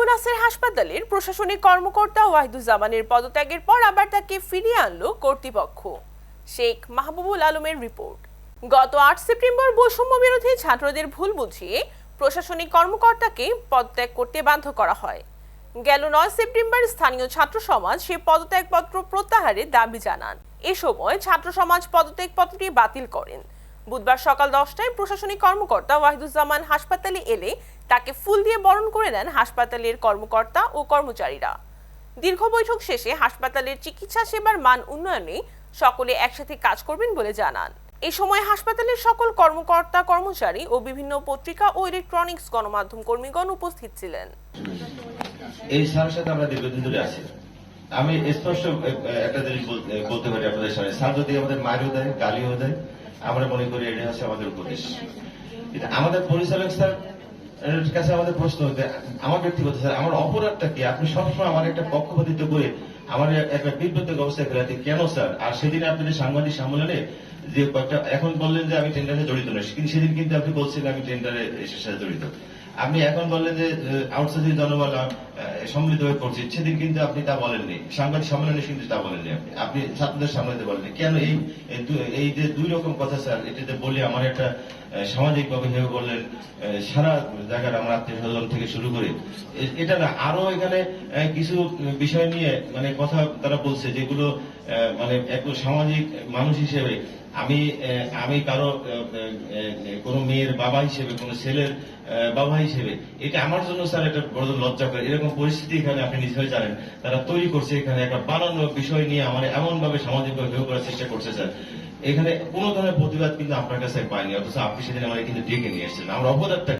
আবু নাসের হাসপাতালের প্রশাসনিক কর্মকর্তা ওয়াহিদুজ্জামানের পদত্যাগের পর আবার তাকে ফিরিয়ে আনলো কর্তৃপক্ষ। শেখ মাহবুবুল আলমের রিপোর্ট। গত আট সেপ্টেম্বর বৈষম্য বিরোধী ছাত্রদের ভুল বুঝিয়ে প্রশাসনিক কর্মকর্তাকে পদত্যাগ করতে বাধ্য করা হয়। গেল নয় সেপ্টেম্বর স্থানীয় ছাত্র সমাজ সে পদত্যাগপত্র প্রত্যাহারের দাবি জানান। এ সময় ছাত্র সমাজ পদত্যাগপত্রটি বাতিল করেন। বুধবার সকাল দশটায় প্রশাসনিক কর্মকর্তা ওয়াহিদুজ্জামান হাসপাতালে এলে তাকে ফুল দিয়ে বরণ করে নেন হাসপাতালের কর্মকর্তা ও কর্মচারীরা। দীর্ঘ বৈঠক শেষে হাসপাতালের চিকিৎসা সেবার মান উন্নয়নে সকলে একসাথে কাজ করবেন বলে জানান। এ সময় হাসপাতালের সকল কর্মকর্তা, কর্মচারী ও বিভিন্ন পত্রিকা ও ইলেকট্রনিক্স গণমাধ্যম কর্মীগণ উপস্থিত ছিলেন। এই স্যারের আমরা দীর্ঘদিন ধরে আছি। আমি স্পষ্ট একটা জিনিস বলতে পারি আপনাদের সামনে। স্যার যদি আমাদের মারিও দেয়, গালিও দেয়, আমরা মনে করি এটা হচ্ছে আমাদের উপদেশ। আমাদের পরিচালক স্যার কাছে আমাদের প্রশ্ন আমার ব্যক্তিগত স্যার, আমার অপরাধটা কি? আপনি সবসময় আমার একটা পক্ষপাতিত্ব করে আমার একটা বিব্রতক অবস্থায় ফেলাতে কেন স্যার? আর সেদিন আপনি যে সাংবাদিক সম্মেলনে যে কয়েকটা, এখন বললেন যে আমি টেন্ডারে জড়িত নই, কিন্তু সেদিন কিন্তু আপনি বলছেন আমি টেন্ডারে এসের সাথে জড়িত। আপনি এখন বললেন যে আউটসোর্সিং জনবল সম্মিলিত হয়ে করছি সেদিন কিন্তু আপনি তা বলেননি। সাংবাদিক সম্মেলনে কিন্তু তা বলেননি আপনি। আপনি ছাত্রদের সামনে তো বলেননি। কেন এই এই যে দুই রকম কথা, স্যার, এটাতে বলে আমার একটা সামাজিক ভাবে বললেন সারা জায়গার আমার আত্মীয় স্বজন থেকে শুরু করে। এটা না আরও এখানে কিছু বিষয় নিয়ে মানে কথা তারা বলছে, যেগুলো মানে একটু সামাজিক মানুষ হিসেবে আমি আমি কারও কোনো মেয়ের বাবা হিসেবে, কোনো ছেলের বাবা হিসেবে, এটা আমার জন্য স্যার এটা বড় লজ্জা করে। এরকম পরিস্থিতি এখানে আপনি নিশ্চয়ই জানেন। তারা তৈরি করছে এখানে একটা বানানো বিষয় নিয়ে আমার এমনভাবে সামাজিকভাবে সামাজিক ভাবে করার চেষ্টা করছে স্যার। এখানে কোনো ধরনের প্রতিবাদ কিন্তু আপনার কাছে পাইনি, অথচ আপনি সেদিন আমাকে কিন্তু ডেকে নিয়ে এসেছেন আমার অপরাধটা